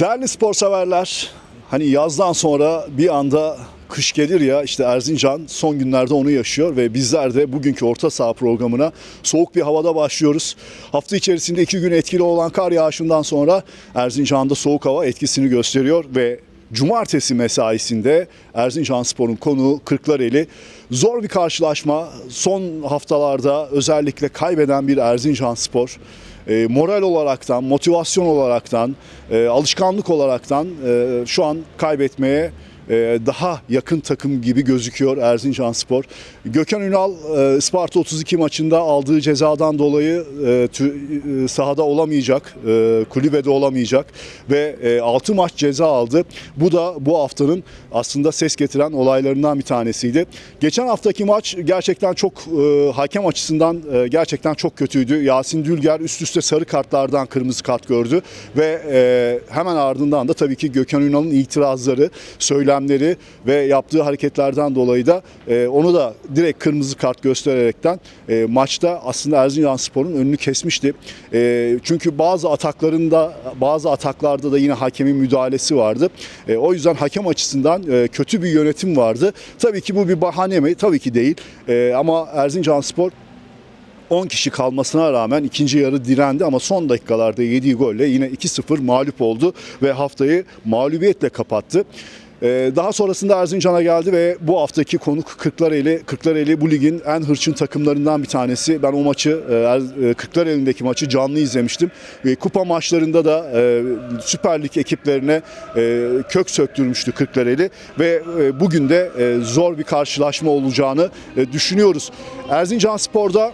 Değerli spor severler, hani yazdan sonra bir anda kış gelir ya işte Erzincan son günlerde onu yaşıyor ve bizler de bugünkü orta saha programına soğuk bir havada başlıyoruz. Hafta içerisinde iki gün etkili olan kar yağışından sonra Erzincan'da soğuk hava etkisini gösteriyor ve Cumartesi mesaisinde Erzincan Spor'un konuğu Kırklareli. Zor bir karşılaşma. Son haftalarda özellikle kaybeden bir Erzincan Spor. E, moral olaraktan, motivasyon olaraktan, e, alışkanlık olaraktan e, şu an kaybetmeye daha yakın takım gibi gözüküyor Erzincan Spor. Gökhan Ünal e, Sparta 32 maçında aldığı cezadan dolayı e, e, sahada olamayacak, kulübede olamayacak ve 6 maç ceza aldı. Bu da bu haftanın aslında ses getiren olaylarından bir tanesiydi. Geçen haftaki maç gerçekten çok hakem açısından gerçekten çok kötüydü. Yasin Dülger üst üste sarı kartlardan kırmızı kart gördü ve hemen ardından da tabii ki Gökhan Ünal'ın itirazları, söylemleri ve yaptığı hareketlerden dolayı da e, onu da direkt kırmızı kart göstererekten e, maçta aslında Erzincan Spor'un önünü kesmişti. E, çünkü bazı ataklarında bazı ataklarda da yine hakemin müdahalesi vardı. E, o yüzden hakem açısından e, kötü bir yönetim vardı. Tabii ki bu bir bahane mi? Tabii ki değil. E, ama Erzincan Spor 10 kişi kalmasına rağmen ikinci yarı direndi ama son dakikalarda yediği golle yine 2-0 mağlup oldu ve haftayı mağlubiyetle kapattı. Ee, Daha sonrasında Erzincan'a geldi ve bu haftaki konuk Kırklareli. Kırklareli bu ligin en hırçın takımlarından bir tanesi. Ben o maçı, e, Er- e, Kırklareli'ndeki maçı canlı izlemiştim. Kupa maçlarında da e, Süper Lig ekiplerine kök söktürmüştü Kırklareli. Ve bugün de zor bir karşılaşma olacağını düşünüyoruz. Erzincan Spor'da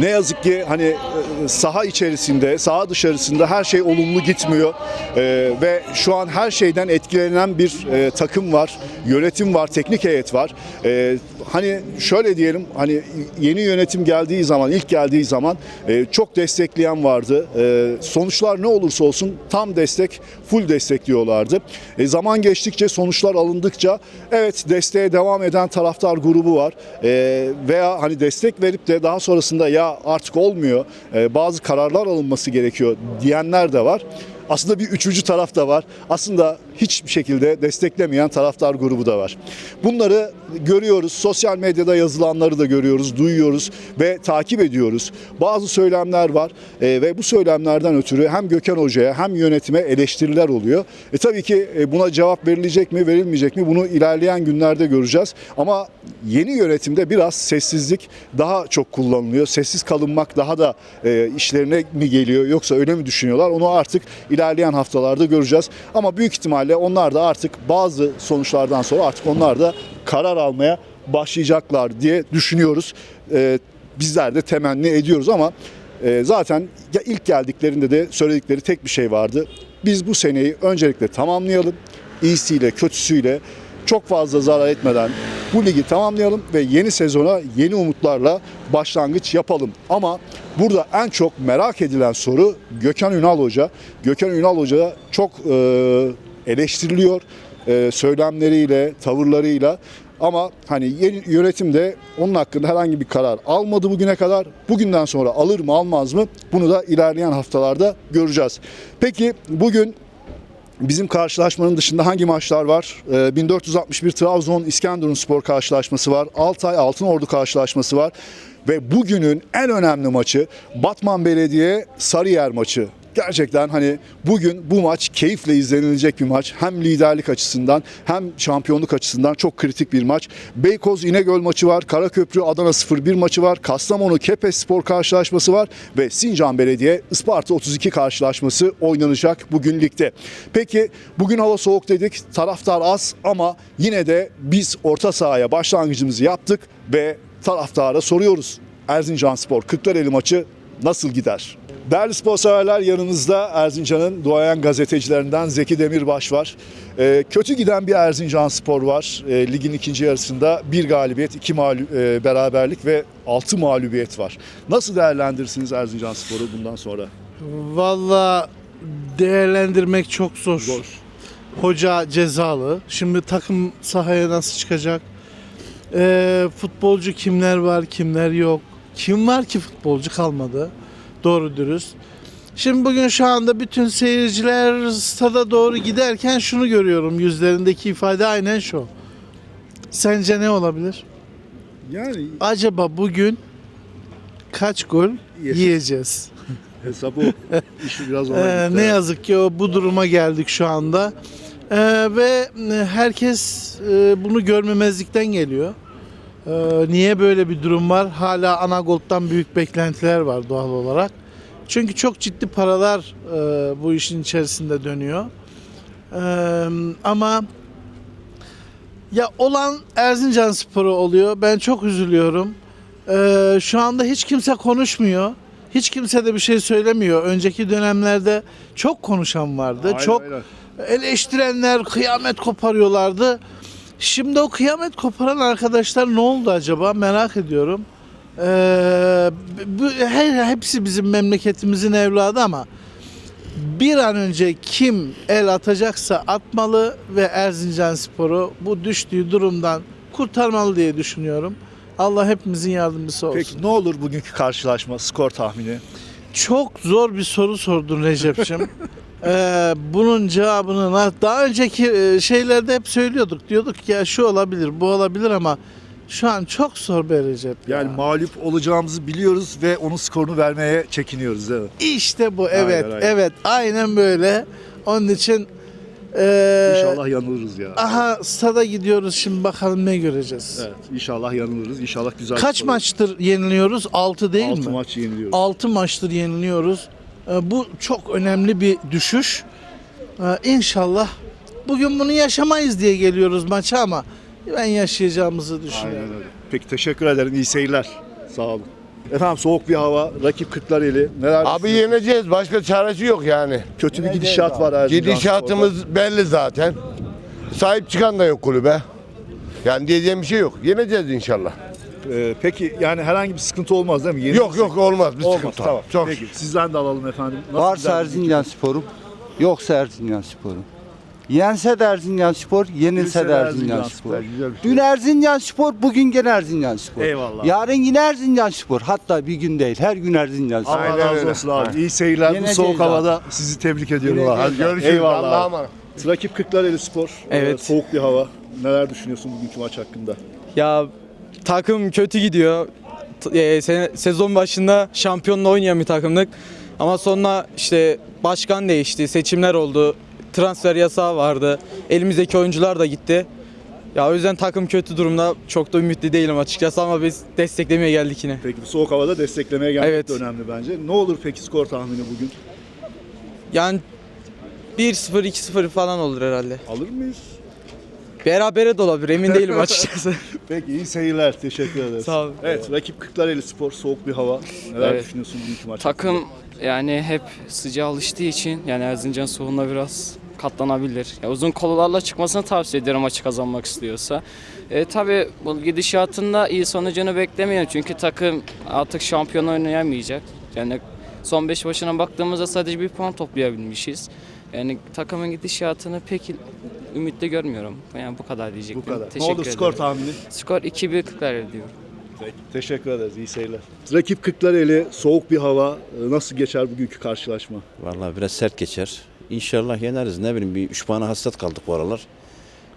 ne yazık ki hani e, saha içerisinde, saha dışarısında her şey olumlu gitmiyor E, ve şu an her şeyden etkilenen bir e, takım var, yönetim var, teknik heyet var. E, hani şöyle diyelim, hani yeni yönetim geldiği zaman, ilk geldiği zaman e, çok destekleyen vardı. E, sonuçlar ne olursa olsun tam destek, full destekliyorlardı. E, zaman geçtikçe, sonuçlar alındıkça evet desteğe devam eden taraftar grubu var. E, veya hani destek verip de daha sonrasında ya artık olmuyor, e, bazı kararlar alınması gerekiyor diyenler de var. Aslında bir üçüncü taraf da var. Aslında hiçbir şekilde desteklemeyen taraftar grubu da var. Bunları görüyoruz. Sosyal medyada yazılanları da görüyoruz, duyuyoruz ve takip ediyoruz. Bazı söylemler var e, ve bu söylemlerden ötürü hem Gökhan Hoca'ya hem yönetime eleştiriler oluyor. E tabii ki e, buna cevap verilecek mi, verilmeyecek mi bunu ilerleyen günlerde göreceğiz. Ama yeni yönetimde biraz sessizlik daha çok kullanılıyor. Sessiz kalınmak daha da e, işlerine mi geliyor yoksa öyle mi düşünüyorlar? Onu artık ilerleyen haftalarda göreceğiz. Ama büyük ihtimalle onlar da artık bazı sonuçlardan sonra artık onlar da karar almaya başlayacaklar diye düşünüyoruz. E, bizler de temenni ediyoruz ama e, zaten ilk geldiklerinde de söyledikleri tek bir şey vardı. Biz bu seneyi öncelikle tamamlayalım. İyisiyle kötüsüyle çok fazla zarar etmeden bu ligi tamamlayalım ve yeni sezona yeni umutlarla başlangıç yapalım. Ama burada en çok merak edilen soru Gökhan Ünal Hoca. Gökhan Ünal Hoca çok e, eleştiriliyor e, söylemleriyle, tavırlarıyla. Ama hani yeni yönetim de onun hakkında herhangi bir karar almadı bugüne kadar. Bugünden sonra alır mı almaz mı bunu da ilerleyen haftalarda göreceğiz. Peki bugün Bizim karşılaşmanın dışında hangi maçlar var? Ee, 1461 Trabzon İskenderun Spor karşılaşması var. Altay Altınordu karşılaşması var. Ve bugünün en önemli maçı Batman Belediye Sarıyer maçı. Gerçekten hani bugün bu maç keyifle izlenilecek bir maç. Hem liderlik açısından hem şampiyonluk açısından çok kritik bir maç. Beykoz İnegöl maçı var. Karaköprü Adana 01 maçı var. Kastamonu Kepes Spor karşılaşması var. Ve Sincan Belediye Isparta 32 karşılaşması oynanacak bugün ligde. Peki bugün hava soğuk dedik. Taraftar az ama yine de biz orta sahaya başlangıcımızı yaptık ve taraftara soruyoruz. Erzincan Spor Kırklareli maçı nasıl gider? Değerli spor severler yanımızda Erzincan'ın duayen gazetecilerinden Zeki Demirbaş var. Ee, kötü giden bir Erzincan Spor var. Ee, ligin ikinci yarısında bir galibiyet, iki mağlu- e, beraberlik ve altı mağlubiyet var. Nasıl değerlendirirsiniz Erzincan Spor'u bundan sonra? Valla değerlendirmek çok zor. Zor. Hoca cezalı. Şimdi takım sahaya nasıl çıkacak? Ee, futbolcu kimler var, kimler yok? Kim var ki futbolcu kalmadı? Doğru dürüst. Şimdi bugün şu anda bütün seyirciler stada doğru giderken şunu görüyorum. Yüzlerindeki ifade aynen şu. Sence ne olabilir? Yani Acaba bugün kaç gol Yiyeceğiz. yiyeceğiz? hesap o. İşi biraz ona Ee, gitti. ne yazık ki o bu duruma geldik şu anda. Ee, ve e, herkes e, bunu görmemezlikten geliyor. Ee, niye böyle bir durum var? Hala Anagol'dan büyük beklentiler var doğal olarak. Çünkü çok ciddi paralar e, bu işin içerisinde dönüyor. Ee, ama ya olan Erzincan Sporu oluyor. Ben çok üzülüyorum. Ee, şu anda hiç kimse konuşmuyor. Hiç kimse de bir şey söylemiyor. Önceki dönemlerde çok konuşan vardı. Aynen, çok aynen. eleştirenler kıyamet koparıyorlardı. Şimdi o kıyamet koparan arkadaşlar ne oldu acaba merak ediyorum. Ee, bu, her, hepsi bizim memleketimizin evladı ama bir an önce kim el atacaksa atmalı ve Erzincan Sporu bu düştüğü durumdan kurtarmalı diye düşünüyorum. Allah hepimizin yardımcısı olsun. Peki ne olur bugünkü karşılaşma skor tahmini? Çok zor bir soru sordun Recep'ciğim. Ee, bunun cevabını daha önceki e, şeylerde hep söylüyorduk. Diyorduk ki ya şu olabilir, bu olabilir ama şu an çok zor be Recep. ya. Yani mağlup olacağımızı biliyoruz ve onun skorunu vermeye çekiniyoruz mi? İşte bu evet aynen. evet aynen böyle. Onun için e, İnşallah yanılırız ya. aha stada gidiyoruz şimdi bakalım ne göreceğiz. Evet, inşallah yanılırız. İnşallah güzel Kaç skor- maçtır yeniliyoruz? 6 değil Altı mi? maç yeniliyoruz. 6 maçtır yeniliyoruz. Ee, Bu çok önemli bir düşüş. Ee, İnşallah bugün bunu yaşamayız diye geliyoruz maça ama ben yaşayacağımızı Aynen düşünüyorum. öyle. Peki teşekkür ederim. İyi seyirler. Sağ olun. Efendim soğuk bir hava. Rakip Kırklareli. Neler Abi yeneceğiz. Başka çaresi yok yani. Kötü bir gidişat var Erzincan Gidişatımız belli zaten. Sahip çıkan da yok kulübe. Yani diyeceğim bir şey yok. Yeneceğiz inşallah. Ee, peki yani herhangi bir sıkıntı olmaz değil mi? Yeni Yok yok olmaz. Bir Olmaz sıkıntı. tamam. Çok Peki sizden de alalım efendim. Nasıl Varsa güzel bir- Erzincan Sporum, yoksa Erzincan Sporum. Yense de Erzincan Spor, yenilse de Erzincan Spor. Spor. Güzel bir şey. Dün Erzincan Spor, bugün gene Erzincan Spor. Eyvallah. Yarın yine Erzincan Spor. Hatta bir gün değil, her gün Erzincan Spor. Allah Aynen razı öyle. olsun abi. İyi seyirler. Bu Yeneceğiz soğuk abi. havada sizi tebrik ediyorum abi. Hadi görüşürüz. Eyvallah. Allah'a emanet. Rakip Kırklareli Spor. Evet. Ee, soğuk bir hava. Neler düşünüyorsun bugünkü maç hakkında? Ya takım kötü gidiyor. E, se- sezon başında şampiyonla oynayan bir takımdık. Ama sonra işte başkan değişti, seçimler oldu. Transfer yasağı vardı. Elimizdeki oyuncular da gitti. Ya o yüzden takım kötü durumda. Çok da ümitli değilim açıkçası ama biz desteklemeye geldik yine. Peki bu soğuk havada desteklemeye gelmek Evet. de önemli bence. Ne olur peki skor tahmini bugün? Yani 1-0 2-0 falan olur herhalde. Alır mıyız? Berabere de olabilir emin değilim açıkçası. Peki iyi seyirler. Teşekkür ederiz. Sağ olun. Evet rakip Kırklareli Spor soğuk bir hava. Neler Evet. düşünüyorsun bugünkü maç Takım yani hep sıcağa alıştığı için yani Erzincan soğuğuna biraz katlanabilir. Ya uzun kollarla çıkmasını tavsiye ederim maçı kazanmak istiyorsa. E, tabii bu gidişatında iyi sonucunu beklemiyorum çünkü takım artık şampiyon oynayamayacak. Yani son 5 başına baktığımızda sadece bir puan toplayabilmişiz. Yani takımın gidişatını pek ümitli görmüyorum. Yani bu kadar diyecektim. Bu kadar. Ne Teşekkür olur ederim. skor tahmini? Skor 2-1 Kırklareli diyorum. Peki, teşekkür ederiz. İyi seyirler. Rakip Kırklareli soğuk bir hava. Ee, Nasıl geçer bugünkü karşılaşma? Vallahi biraz sert geçer. İnşallah yeneriz. Ne bileyim bir 3 puana hasret kaldık bu aralar.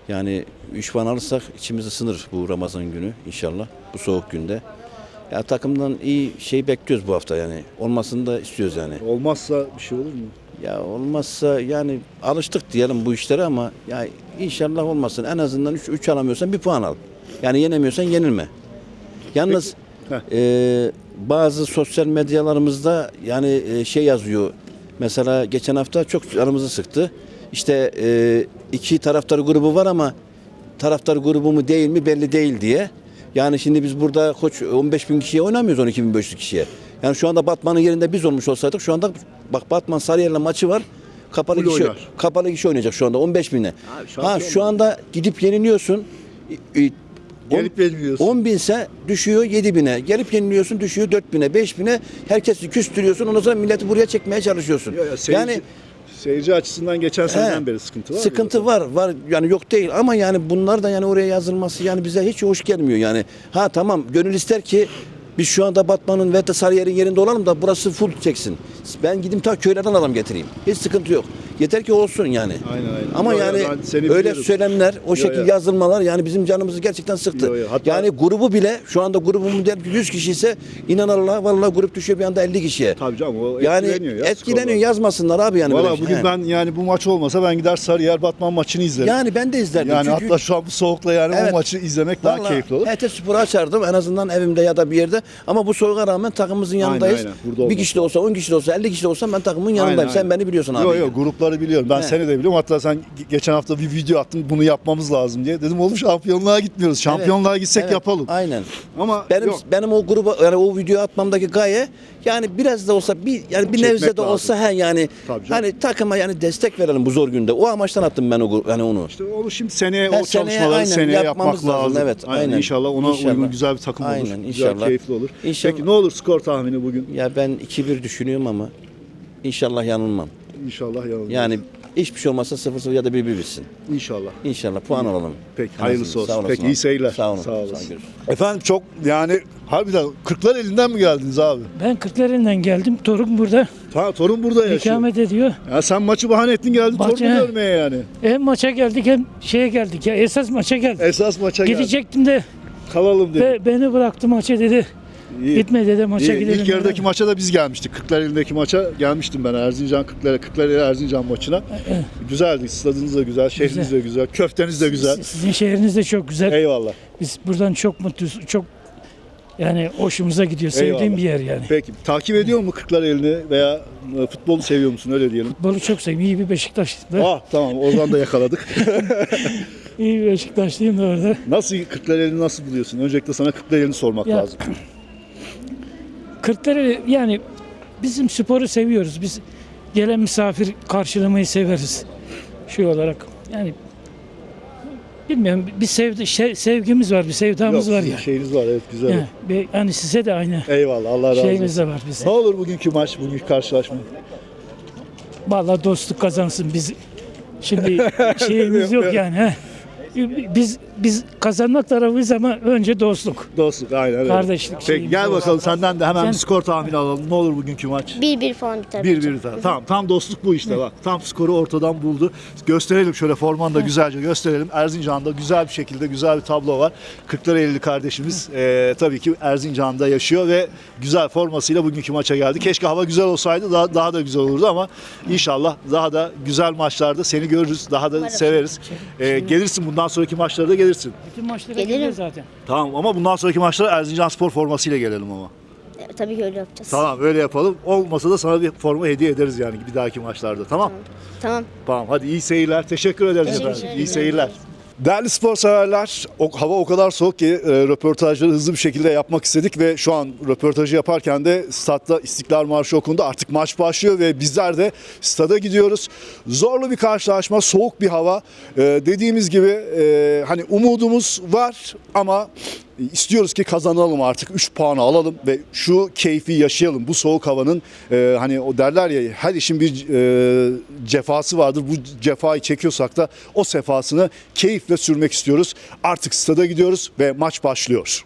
Yani 3 puan alırsak içimiz ısınır bu Ramazan günü inşallah. Bu soğuk günde. Ya takımdan iyi şey bekliyoruz bu hafta yani. Olmasını da istiyoruz yani. Olmazsa bir şey olur mu? Ya olmazsa yani alıştık diyelim bu işlere ama ya inşallah olmasın. En azından 3 3 alamıyorsan bir puan al. Yani yenemiyorsan yenilme. Yalnız e, bazı sosyal medyalarımızda yani e, şey yazıyor. Mesela geçen hafta çok canımızı sıktı. İşte e, iki taraftar grubu var ama taraftar grubu mu değil mi belli değil diye. Yani şimdi biz burada koç 15 bin kişiye oynamıyoruz 12 bin 500 kişiye. Yani şu anda Batman'ın yerinde biz olmuş olsaydık şu anda bak Batman Sarıyer'le maçı var. Kapalı Full kişi, oynar. kapalı kişi oynayacak şu anda 15 bine. şampiyon Ha şu anda gidip yeniliyorsun. Gelip yeniliyorsun. 10 binse düşüyor 7 bine. Gelip yeniliyorsun düşüyor 4 bine 5 bine. Herkesi küstürüyorsun ondan sonra milleti buraya çekmeye çalışıyorsun. Ya, ya, seyirci, yani seyirci açısından geçen seneden He, beri sıkıntı var. Sıkıntı var var yani yok değil ama yani bunlar da yani oraya yazılması yani bize hiç hoş gelmiyor yani. Ha tamam gönül ister ki Biz şu anda Batman'ın ve Sarıyer'in yerinde olalım da burası full çeksin. Ben gideyim ta köylerden adam getireyim. Hiç sıkıntı yok. Yeter ki olsun yani. Aynen, aynen. Ama Yo, yo, yani seni öyle biliyorum. söylemler, o şekil yo. yazılmalar yani bizim canımızı gerçekten sıktı. Yo, yo. Hatta- Yani grubu bile şu anda grubumuz der ki 100 kişi ise inan Allah vallahi grup düşüyor bir anda 50 kişiye. Tabii canım o Yani etkileniyor ya. etkileniyor skorlar. yazmasınlar abi yani Valla şey. bugün He. ben yani bu maç olmasa ben gider Sarıyer Batman maçını izlerim. yani ben de izlerdim. Yani Çünkü hatta şu an bu soğukla yani Evet. o maçı izlemek daha Vallahi keyifli olur. HT Spor'u açardım en azından evimde ya da bir yerde. Ama bu soğuğa rağmen takımımızın yanındayız. aynen. Burada bir kişi de olsa, 10 kişi de olsa, 50 kişi de olsa ben takımın yanındayım. Aynen, Sen aynen. beni biliyorsun abi. Yok yok grupları biliyorum. Ben He. seni de biliyorum. Hatta sen ge- geçen hafta bir video attın bunu yapmamız lazım diye. Dedim oğlum şampiyonluğa gitmiyoruz. Şampiyonluğa gitsek Evet, yapalım. Aynen. Ama Benim yok. benim o gruba yani o video atmamdaki gaye yani biraz da olsa bir yani bir nebze de olsa he yani hani takıma yani destek verelim bu zor günde. O amaçtan attım ben o yani onu. İşte onu şimdi seneye He, o seneye çalışmaları aynen seneye yapmamız yapmak lazım. lazım, evet, aynen. İnşallah ona İnşallah. uygun güzel bir takım olur. Aynen, Güzel, inşallah. keyifli olur. İnşallah. Peki ne olur skor tahmini bugün? Ya ben 2-1 düşünüyorum ama inşallah yanılmam. İnşallah yanılmaz. Yani hiçbir şey olmazsa 0-0 ya da 1-1 bitsin. İnşallah. İnşallah puan alalım. Peki En hayırlısı azından. olsun. Sağ Peki olasın iyi seyirler. Sağ olun. Sağ olasın. görüşürüz. Efendim çok yani harbiden Kırklar elinden mi geldiniz abi? Ben Kırklareli'nden geldim. Torun burada Ta, torun burada yaşıyor. ikamet ediyor. Ya sen maçı bahane ettin geldin Maçı- torunu görmeye yani. Hem maça geldik hem şeye geldik ya. Esas maça geldik. Esas maça. Gidecektim de Kalalım dedi. ve beni bıraktı maça dedi. İyi. Gitme dedi maça İyi, gidelim. İlk yarıdaki dedi. maça da biz gelmiştik. Kırklareli'ndeki maça gelmiştim ben Erzincan Kırklareli, Kırklareli Erzincan maçına. Güzeldi. Stadınız da güzel, şehriniz de güzel, köfteniz de güzel. Sizin şehriniz de çok güzel. Eyvallah. Biz buradan çok mutluyuz. Çok yani hoşumuza gidiyor. Sevdiğim Eyvallah. bir yer yani. Peki takip ediyor mu Kırklareli'ni veya e, futbolu seviyor musun öyle diyelim? Futbolu çok seviyorum. İyi bir Beşiktaşlıyım. Ah tamam oradan da yakaladık. İyi bir Beşiktaşlıyım da orada. nasıl Kırklareli'ni nasıl buluyorsun? Öncelikle sana Kırklareli'ni sormak Ya, lazım. Kırklareli yani bizim sporu seviyoruz. Biz gelen misafir karşılamayı severiz. Şey olarak yani bilmiyorum bir sevdi, şey, sevgimiz var, bir sevdamız Yok, var sizin ya. Şeyiniz var evet güzel. Yani, bir- yani size de aynı Eyvallah Allah razı şeyimiz olsun. de var bize. Ne olur bugünkü maç, bugünkü karşılaşma? Vallahi dostluk kazansın biz. Şimdi şeyimiz yok yani. He. Biz biz kazanmak tarafıyız ama önce dostluk. Dostluk aynen öyle. Kardeşlik Peki şeyimiz gel var. bakalım senden de hemen Sen- bir skor tahmini alalım. Ne olur bugünkü maç? 1-1 falan biter. 1-1 tamam tam dostluk bu işte bak. Tam skoru ortadan buldu. Gösterelim şöyle formanı da güzelce gösterelim. Erzincan'da güzel bir şekilde güzel bir tablo var. Kırklareli kardeşimiz eee, tabii ki Erzincan'da yaşıyor ve güzel formasıyla bugünkü maça geldi. Keşke hava güzel olsaydı daha, daha da güzel olurdu ama inşallah daha da güzel maçlarda seni görürüz daha da severiz. Eee, gelirsin bundan sonraki maçlara da gelirsin Bütün maçlara Gelirim. geliyor zaten. tamam ama bundan sonraki maçlara Erzincan spor formasıyla gelelim ama E, tabii ki öyle yapacağız. tamam öyle yapalım olmasa da sana bir forma hediye ederiz yani bir dahaki maçlarda tamam Tamam. Tamam hadi iyi seyirler. Teşekkür ederiz Teşekkür efendim. ederim. İyi seyirler. Değerli spor severler, hava o kadar soğuk ki e, röportajları hızlı bir şekilde yapmak istedik ve şu an röportajı yaparken de statta İstiklal Marşı okundu. Artık maç başlıyor ve bizler de stada gidiyoruz. Zorlu bir karşılaşma, soğuk bir hava. E, dediğimiz gibi e, hani umudumuz var ama e, istiyoruz ki kazanalım artık 3 puanı alalım ve şu keyfi yaşayalım. Bu soğuk havanın e, hani o derler ya her işin bir e, cefası vardır. Bu cefayı çekiyorsak da o sefasını keyifle sürmek istiyoruz. Artık stada gidiyoruz ve maç başlıyor.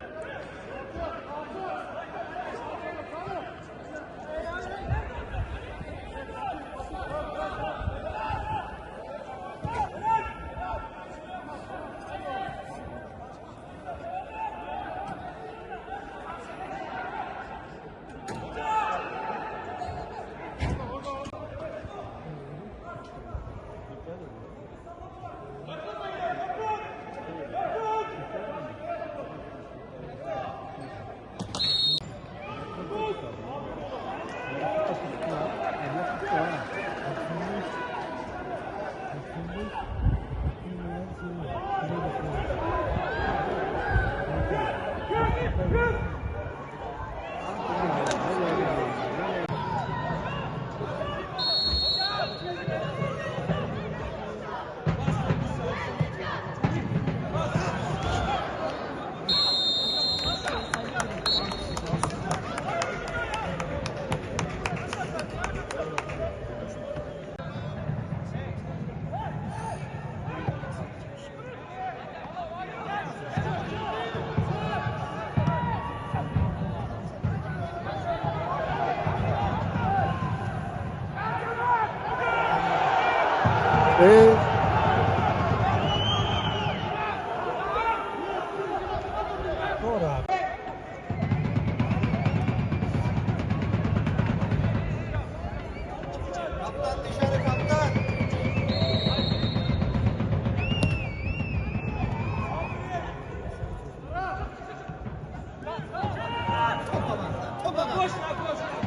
Sarı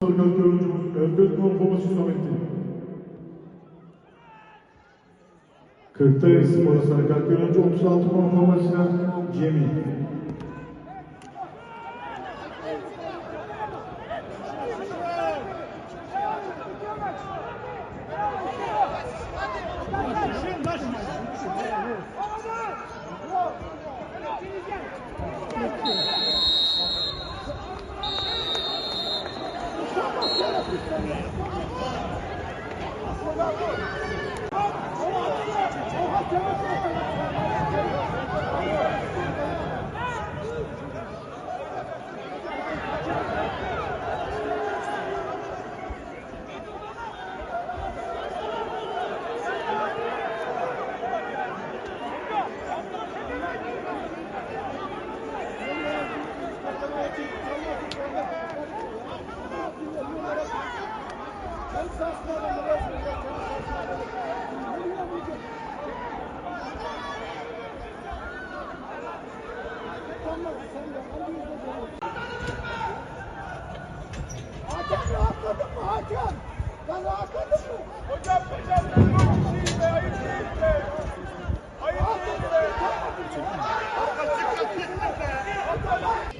kart oyuncumuz Elbet forması Samettin. Kırklareli Spor'a sarı kart oyuncu 36 puan formasıyla Cemil. Oha! Oha! Oha!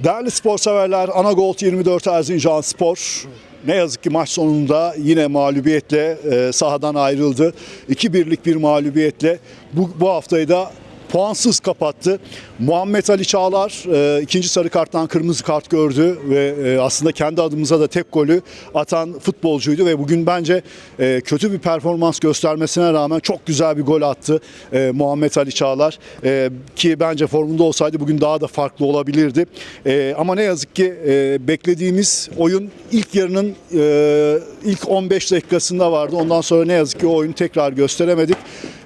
Değerli spor severler, Anagolt 24 Erzincan Spor ne yazık ki maç sonunda yine mağlubiyetle e, sahadan ayrıldı. 2-1'lik bir mağlubiyetle bu, bu haftayı da puansız kapattı. Muhammed Ali Çağlar e, ikinci sarı karttan kırmızı kart gördü ve e, aslında kendi adımıza da tek golü atan futbolcuydu ve bugün bence e, kötü bir performans göstermesine rağmen çok güzel bir gol attı e, Muhammed Ali Çağlar E, ki bence formunda olsaydı bugün daha da farklı olabilirdi. E, ama ne yazık ki e, beklediğimiz oyun ilk yarının e, ilk 15 dakikasında vardı. Ondan sonra ne yazık ki o oyunu tekrar gösteremedik.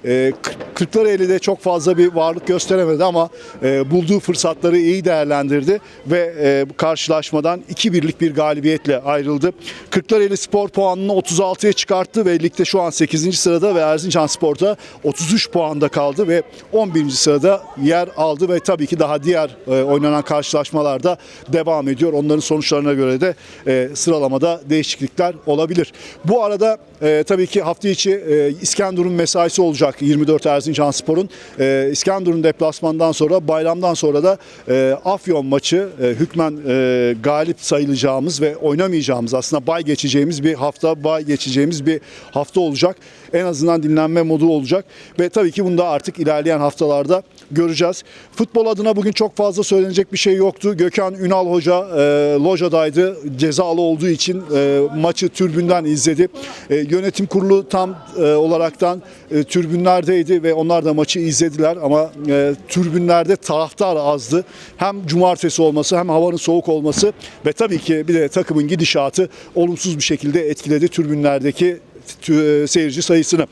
E, Kırklareli'de çok fazla bir varlık gösteremedi ama e, bulduğu fırsatları iyi değerlendirdi ve e, karşılaşmadan 2-1'lik bir galibiyetle ayrıldı. Kırklareli spor puanını 36'ya çıkarttı ve ligde şu an 8. sırada ve Erzincan Spor'da 33 puanda kaldı ve 11. sırada yer aldı ve tabii ki daha diğer e, oynanan karşılaşmalarda devam ediyor. Onların sonuçlarına göre de e, sıralamada değişiklikler olabilir. Bu arada e, tabii ki hafta içi e, İskenderun mesaisi olacak 24 Erzincan Spor'un. E, İskenderun deplasmandan sonra bayramdan sonra da e, Afyon maçı e, hükmen e, galip sayılacağımız ve oynamayacağımız aslında bay geçeceğimiz bir hafta bay geçeceğimiz bir hafta olacak. En azından dinlenme modu olacak ve tabii ki bunu da artık ilerleyen haftalarda göreceğiz. Futbol adına bugün çok fazla söylenecek bir şey yoktu. Gökhan Ünal Hoca e, lojadaydı. Cezalı olduğu için e, maçı türbünden izledi. E, yönetim kurulu tam e, olaraktan e, türbünlerdeydi ve onlar da maçı izlediler ama e, türbünlerde taraftar azdı. Hem cumartesi olması hem havanın soğuk olması ve tabii ki bir de takımın gidişatı olumsuz bir şekilde etkiledi türbünlerdeki tü- seyirci sayısını.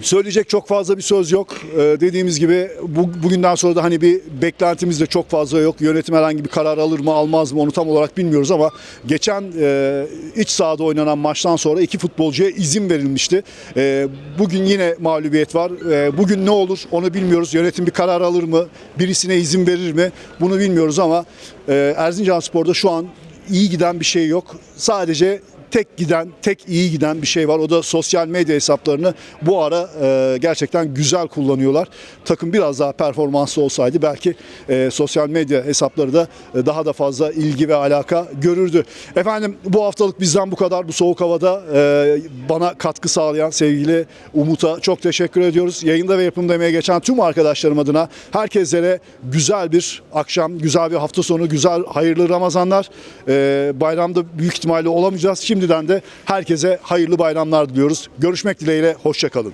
Söyleyecek çok fazla bir söz yok. Ee, dediğimiz gibi bu, bugünden sonra da hani bir beklentimiz de çok fazla yok. Yönetim herhangi bir karar alır mı almaz mı onu tam olarak bilmiyoruz ama geçen e, iç sahada oynanan maçtan sonra iki futbolcuya izin verilmişti. E, bugün yine mağlubiyet var. E, bugün ne olur onu bilmiyoruz. Yönetim bir karar alır mı? Birisine izin verir mi? Bunu bilmiyoruz ama e, Erzincan Spor'da şu an iyi giden bir şey yok. Sadece tek giden, tek iyi giden bir şey var. O da sosyal medya hesaplarını bu ara e, gerçekten güzel kullanıyorlar. Takım biraz daha performanslı olsaydı belki e, sosyal medya hesapları da e, daha da fazla ilgi ve alaka görürdü. Efendim bu haftalık bizden bu kadar. Bu soğuk havada e, bana katkı sağlayan sevgili Umut'a çok teşekkür ediyoruz. Yayında ve yapımda emeği geçen tüm arkadaşlarım adına herkeslere güzel bir akşam, güzel bir hafta sonu, güzel hayırlı Ramazanlar. E, bayramda büyük ihtimalle olamayacağız. Şimdiden de herkese hayırlı bayramlar diliyoruz. Görüşmek dileğiyle, hoşçakalın.